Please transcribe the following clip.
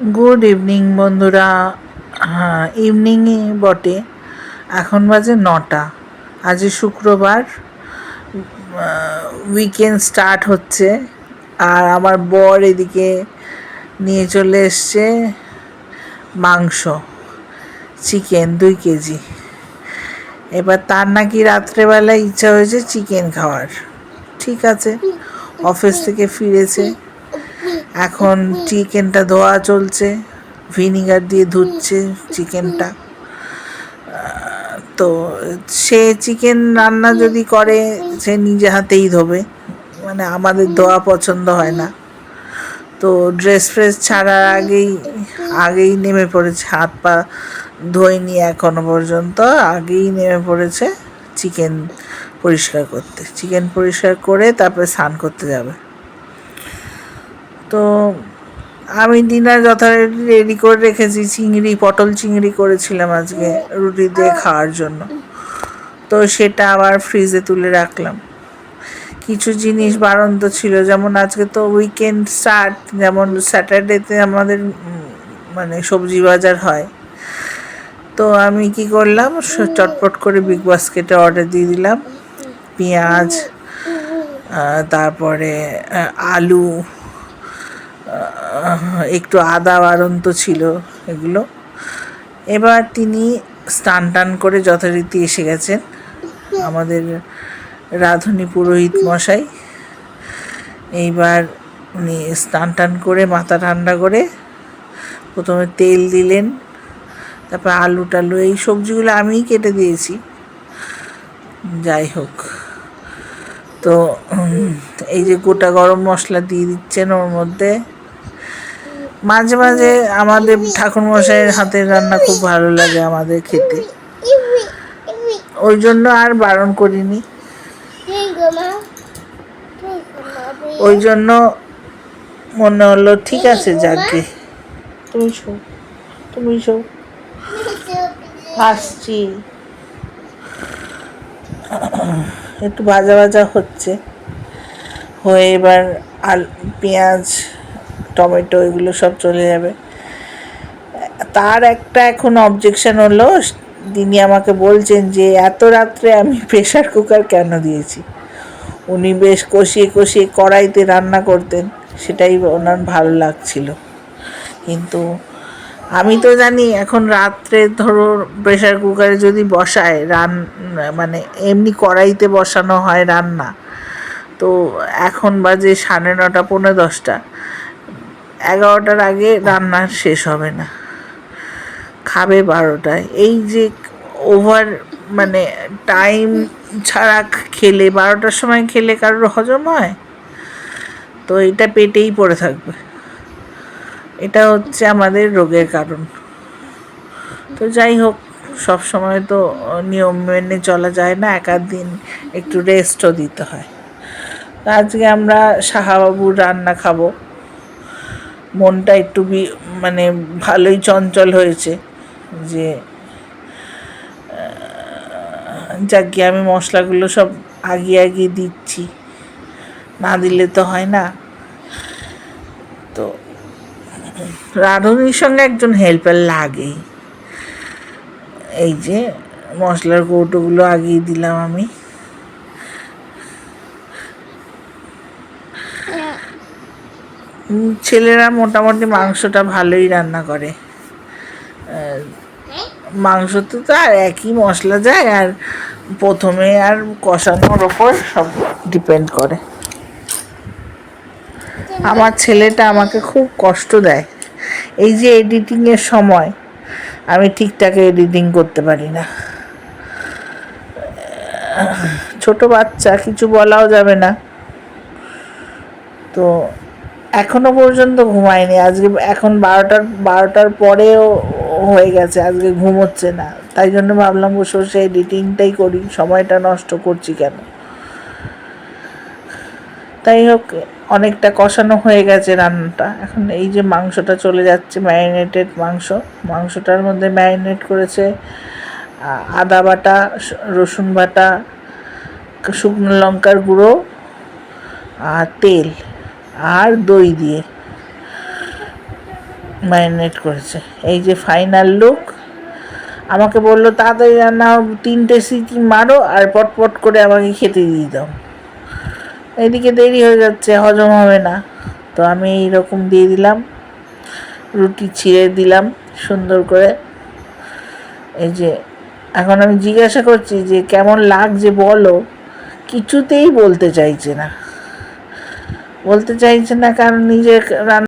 Good evening বন্ধুরা। হ্যাঁ ইভিনিংয়ে বটে। এখন বাজে নটা। আজ শুক্রবার। উইকেন্ড স্টার্ট হচ্ছে। আর আমার বর এদিকে নিয়ে চলে এসছে মাংস চিকেন দুই কেজি। এবার তার নাকি রাত্রেবেলা ইচ্ছা হয়েছে চিকেন খাওয়ার। ঠিক আছে অফিস থেকে ফিরেছে। এখন চিকেনটা ধোয়া চলছে, ভিনিগার দিয়ে ধুচ্ছে চিকেনটা। তো সে চিকেন রান্না যদি করে, সে নিজে হাতেই ধোবে মানে আমাদের ধোয়া পছন্দ হয় না। তো ড্রেস ফ্রেস ছাড়ার আগেই আগেই নেমে পড়েছে, হাত পা ধোয়নি এখনও পর্যন্ত, আগেই নেমে পড়েছে, চিকেন পরিষ্কার করতে। চিকেন পরিষ্কার করে তারপরে স্নান করতে যাবে। তো আমি ডিনার যথারীতি রেডি করে রেখেছি চিংড়ি পটল চিংড়ি করেছিলাম আজকে রুটি দিয়ে খাওয়ার জন্য। তো সেটা আবার ফ্রিজে তুলে রাখলাম। কিছু জিনিস বারন্ত ছিল যেমন আজকে তো উইকেন্ড স্টার্ট যেমন স্যাটারডেতে আমাদের মানে সবজি বাজার হয়। তো আমি কি করলাম চটপট করে বিগ বাস্কেটে অর্ডার দিয়ে দিলাম। পেঁয়াজ তারপরে আলু একটু আদা বাড়ন্ত ছিল এগুলো। এবার তিনি স্নান টান করে যথারীতি এসে গেছেন আমাদের রাধুনী পুরোহিত মশাই। এইবার উনি স্নান টান করে মাথা ঠান্ডা করে প্রথমে তেল দিলেন, তারপর আলু টালু, এই সবজিগুলো আমিই কেটে দিয়েছি। যাই হোক, তো এই যে গোটা গরম মশলা দিয়ে দিচ্ছেন ওর মধ্যে। মাঝে মাঝে আমাদের ঠাকুরমশাইয়ের হাতের রান্না খুব ভালো লাগে আমাদের খেতে। ওই জন্য আর বারণ করিনি। ওই জন্য মনে হলো ঠিক আছে যাকে। তুমি শো তুমি শো আসছি। একটু ভাজা ভাজা হচ্ছে। হয়ে এবার আল পেঁয়াজ টমেটো এগুলো সব চলে যাবে। তার একটা এখন অবজেকশন হলো, তিনি আমাকে বলছেন যে, এত রাত্রে আমি প্রেশার কুকার কেন দিয়েছি? উনি বেশ কষিয়ে কষিয়ে কড়াইতে রান্না করতেন, সেটাই ওনার ভালো লাগছিল। কিন্তু আমি তো জানি এখন রাত্রে ধরো প্রেশার কুকারে যদি বসায়, রান মানে এমনি কড়াইতে বসানো হয় রান্না, তো এখন বাজে সাড়ে নটা, পৌনে দশটা। এগারোটার আগে রান্না শেষ হবে না। খাবে বারোটায়। এই যে ওভার মানে টাইম ছাড়া খেলে, বারোটার সময় খেলে কারোর হজম হয়? তো এটা পেটেই পড়ে থাকবে। এটা হচ্ছে আমাদের রোগের কারণ। তো যাই হোক, সব সময় তো নিয়ম মেনে চলা যায় না এক আধ দিন একটু রেস্টও দিতে হয়। আজকে আমরা সাহাবাবুর রান্না খাব। মনটা একটু মানে ভালোই চঞ্চল হয়েছে যে যাক আমি মশলাগুলো সব আগিয়ে আগিয়ে দিচ্ছি। না দিলে তো হয় না। তো, রাঁধুনির সঙ্গে একজন হেল্পার লাগেই। এই যে মশলার কৌটোগুলো আগিয়ে দিলাম আমি। ছেলেরা মোটামুটি মাংসটা ভালোই রান্না করে। মাংস তো আর একই মশলা যায় আর প্রথমে আর কষানোর ওপর সব ডিপেন্ড করে। আমার ছেলেটা আমাকে খুব কষ্ট দেয়। এই যে এডিটিংয়ের সময়, আমি ঠিকঠাক এডিটিং করতে পারি না। ছোট বাচ্চা, কিছু বলাও যাবে না। তো এখনও পর্যন্ত ঘুমায়নি। আজকে এখন বারোটার বারোটার পরেও হয়ে গেছে। আজকে ঘুমোচ্ছে না। তাই জন্য ভাবলাম বসে বসে এডিটিংটাই করি। সময়টা নষ্ট করছি কেন? তাই হোক, অনেকটা কষানো হয়ে গেছে রান্নাটা। এখন এই যে মাংসটা চলে যাচ্ছে, ম্যারিনেটেড মাংস। মাংসটার মধ্যে ম্যারিনেট করেছে আদা বাটা রসুন বাটা, শুকনো লঙ্কার গুঁড়ো, আর তেল। আর দই দিয়ে ম্যারিনেট করেছে। এই যে ফাইনাল লুক আমাকে বলল, তাড়াতাড়ি রান্না তিনটে সিটি মারো আর পটপট করে আমাকে খেতে দিয়ে দাও। এদিকে দেরি হয়ে যাচ্ছে, হজম হবে না। তো আমি এইরকম দিয়ে দিলাম, রুটি ছিঁড়ে দিলাম সুন্দর করে। এই যে, এখন আমি জিজ্ঞাসা করছি যে কেমন লাগছে বলো? কিছুতেই বলতে চাইছে না। বলতে চাইছে না কারণ নিজের রান্না